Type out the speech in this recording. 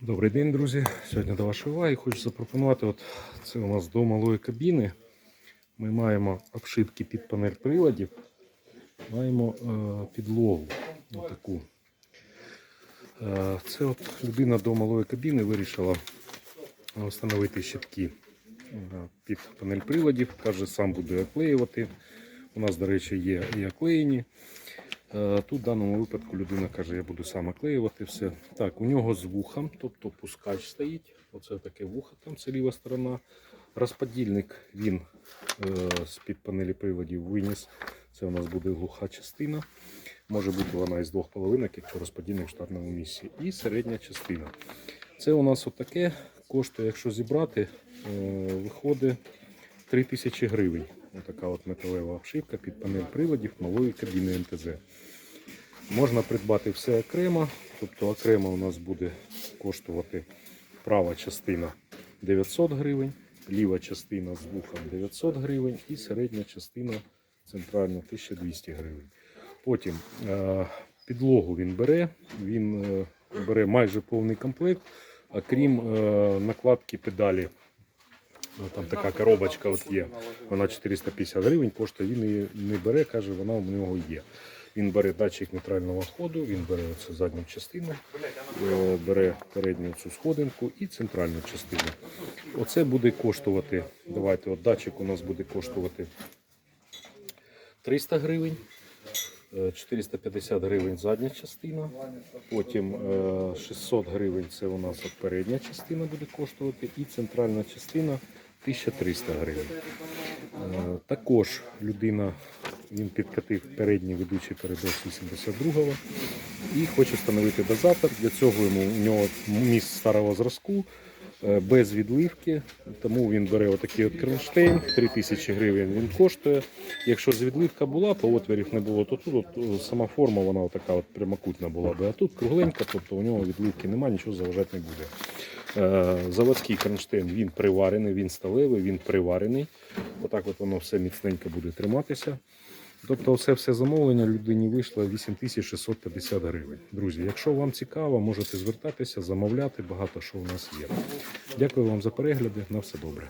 Добрий день, друзі. Сьогодні до вашої уваги хочу запропонувати. От це у нас до малої кабіни. Ми маємо обшивки під панель приладів, маємо е, підлогу. Отаку. Е, це от людина до малої кабіни вирішила встановити щитки е, під панель приладів. Каже, сам буде оклеювати. У нас, до речі, є і оклеєні. Е, Тут в даному випадку людина каже, я буду сам оклеювати все. Так, у нього з вухом, тобто пускач стоїть. Оце таке вухо, там це ліва сторона. Розподільник він е, з-під панелі приводів виніс. Це у нас буде глуха частина. Може бути вона із двох половинок, якщо розподільник в штатному місці. І середня частина. Це у нас отаке коштує, якщо зібрати, е, виходить 3000 гривень. Отака от металева обшивка під панель приладів малої кабіни МТЗ. Можна придбати все окремо, тобто окремо у нас буде коштувати права частина 900 гривень, ліва частина з вухом 900 гривень і середня частина центральна 1200 гривень. Потім е, підлогу він бере, він е, бере майже повний комплект, а крім е, накладки педалі. Ну, Там така коробочка от є, вона 450 гривень коштує, він її не бере, каже, вона у нього є. Він бере датчик нейтрального ходу, він бере оцю задню частину, е, бере передню цю сходинку і центральну частину. Оце буде коштувати, давайте, от датчик у нас буде коштувати 300 гривень. е, 450 гривень задня частина, потім е, 600 гривень це у нас передня частина буде коштувати, і центральна частина 1300 гривень. Е, Також людина він підкатив передній ведучий передок 82-го і хоче встановити дозатор. Для цього йому у нього міст старого зразку е, без відливки, тому він бере отакий от кронштейн, 3000 гривень він коштує. Якщо з відливка була, то отворів не було, то тут от, е, сама форма вона от прямокутна була би, а тут кругленька, тобто у нього відливки немає, нічого заважати не буде. Е, Заводський кронштейн він приварений, він сталевий, він приварений. Отак от воно все міцненько буде триматися. Тобто все все замовлення людині вийшло 8650 гривень. Друзі, якщо вам цікаво, можете звертатися, замовляти, багато що у нас є. Дякую вам за перегляди. На все добре.